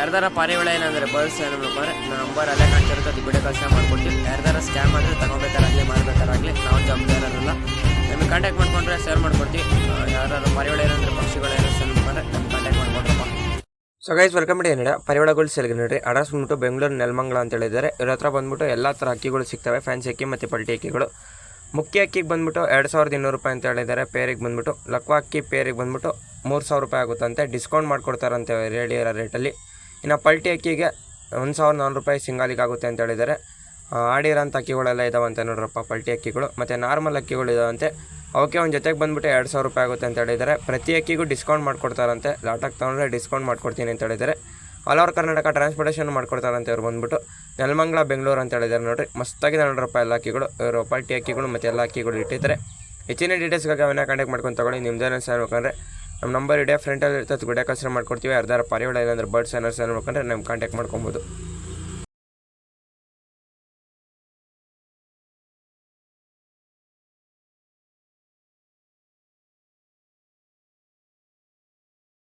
ಯಾರ್ದಾರ ಪಾರಿವಾಳ ಏನಂದ್ರೆ ಬರ್ಸ್ ಏನು ನೋಡ್ಕೊಂಡ್ರೆ ನಂಬರ್ ಅಲ್ಲೇ ಕಾಣ್ತಿರುತ್ತೆ, ಅದು ಬಿಡೋ ಕೆಲಸ ಮಾಡ್ಕೊಡ್ತೀವಿ ಯಾರ್ದಾರ ಸ್ಕ್ಯಾಮ್ ಆದರೆ ತಗೋಬೇಕಾರಾಗಲಿ ಮಾಡ್ಬೇಕಾರಾಗ್ಲಿ ನಾವು ಜವಾಬ್ದಾರರಲ್ಲ ನಮಗೆ ಕಾಂಟ್ಯಾಕ್ಟ್ ಮಾಡ್ಕೊಂಡ್ರೆ ಶೇರ್ ಮಾಡ್ಕೊಡ್ತೀವಿ. ಯಾರು ಪಾರಿವಾಳ ಏನಂದ್ರೆ ಪಕ್ಷಿಗಳು ಏನೋ ಸೇಲ್ ಮಾಡ್ಕೊಂಡ್ರೆ ನಮ್ಗೆ ಕಾಂಟ್ಯಾಕ್ಟ್ ಮಾಡ್ಕೊಡ್ರಪ್ಪ. ಸೊ ಗೈಸ್ ವೆಲ್ಕಮ್ ಮಾಡಿ ಏನಿದೆ ಪರಿವಳಗಳು ಸೆಲ್ಗೆ ನೋಡಿ ಅಡ್ರೆಸ್ ಬಂದ್ಬಿಟ್ಟು ಬೆಂಗಳೂರು, ನೆಲಮಂಗಲ ಅಂತ ಹೇಳಿದ್ದಾರೆ. ಇವ್ರ ಹತ್ರ ಬಂದ್ಬಿಟ್ಟು ಎಲ್ಲ ಥರ ಅಕ್ಕಿಗಳು ಸಿಗ್ತವೆ ಫ್ಯಾನ್ಸಿ ಅಕ್ಕಿ ಮತ್ತು ಪಲ್ಟಿ ಅಕ್ಕಿಗಳು. ಮುಖ್ಯ ಅಕ್ಕಿಗೆ ಬಂದ್ಬಿಟ್ಟು ಎರಡು ಸಾವಿರದ ಇನ್ನೂರು ರೂಪಾಯಿ ಅಂತ ಹೇಳಿದ್ದಾರೆ, ಪೇರಿಗೆ ಬಂದ್ಬಿಟ್ಟು. ಲಕ್ವಾ ಅಕ್ಕಿ ಪೇರಿಗೆ ಬಂದ್ಬಿಟ್ಟು ಮೂರು ಸಾವಿರ ರೂಪಾಯಿ ಆಗುತ್ತಂತೆ. ಡಿಸ್ಕೌಂಟ್ ಮಾಡಿಕೊಡ್ತಾರಂತೆ ಹೇಳಿರೋ ರೇಟಲ್ಲಿ ಇನ್ನು ಪಲ್ಟಿ ಅಕ್ಕಿಗೆ ಒಂದು ಸಾವಿರದ ನಾನ್ನೂರು ರೂಪಾಯಿ ಸಿಂಗಾಲಿಗೆ ಆಗುತ್ತೆ ಅಂತ ಹೇಳಿದ್ದಾರೆ. ಆಡಿರೋಂಥ ಅಕ್ಕಿಗಳೆಲ್ಲ ಇದಾವಂತೆ ನೋಡ್ರಪ್ಪ ಪಲ್ಟಿ ಅಕ್ಕಿಗಳು. ಮತ್ತು ನಾರ್ಮಲ್ ಅಕ್ಕಿಗಳು ಇದಾವಂತೆ. ಅವಕ್ಕೆ ಒಂದು ಜೊತೆಗೆ ಬಂದುಬಿಟ್ಟು ಎರಡು ಸಾವಿರ ರೂಪಾಯಿ ಆಗುತ್ತೆ ಅಂತ ಹೇಳಿದ್ದಾರೆ. ಪ್ರತಿ ಅಕ್ಕಿಗೂ ಡಿಸ್ಕೌಂಟ್ ಮಾಡಿಕೊಡ್ತಾರಂತೆ. ಲಾಟಾಗಿ ತೊಗೊಂಡ್ರೆ ಡಿಸ್ಕೌಂಟ್ ಮಾಡಿಕೊಡ್ತೀನಿ ಅಂತ ಹೇಳಿದ್ದಾರೆ. ಆಲ್ ಓವರ್ ಕರ್ನಾಟಕ ಟ್ರಾನ್ಸ್ಪೋರ್ಟೇಷನ್ ಮಾಡಿಕೊಡ್ತಾರಂತೆ ಇವ್ರು ಬಂದುಬಿಟ್ಟು. ನೆಲಮಂಗ್ಲ, ಬೆಂಗಳೂರು ಅಂತ ಹೇಳಿದ್ದಾರೆ ನೋಡಿರಿ. ಮಸ್ತಾಗಿದೆ ನೋಡ್ರಪ್ಪ ಎಲ್ಲ ಅಕ್ಕಿಗಳು. ಇವರು ಪಲ್ಟಿ ಅಕ್ಕಿಗಳು ಮತ್ತು ಎಲ್ಲ ಅಕ್ಕಿಗಳು ಇಟ್ಟಿದ್ದಾರೆ. ಹೆಚ್ಚಿನ ಡೀಟೇಲ್ಸ್ಗಾಗಿ ಅವನ್ನ ಕಾಂಟ್ಯಾಕ್ಟ್ ಮಾಡ್ಕೊಂಡು ತಗೊಳ್ಳಿ. ನಿಮ್ದೇನು ಸರ್ ನೋಡ್ಕೊಂಡ್ರೆ ನಮ್ಮ ನಂಬರ್ ಇಡೀ ಫ್ರೆಂಟಲ್ಲಿ ಇರ್ತದೆ ಗುಡ್ಡೆ ಕಲ್ಸರ್ ಮಾಡ್ಕೊಡ್ತೀವಿ. ಯಾರ್ದಾರ ಪಾರಿವಾಳ ಇಲ್ಲಾಂದ್ರೆ ಬರ್ಡ್ಸ್ ಏನಾರು ಸಹ ನೋಡ್ಕೊಂಡ್ರೆ ನಮ್ಮ ಕಾಂಟ್ಯಾಕ್ಟ್ ಮಾಡ್ಕೊಬೋದು.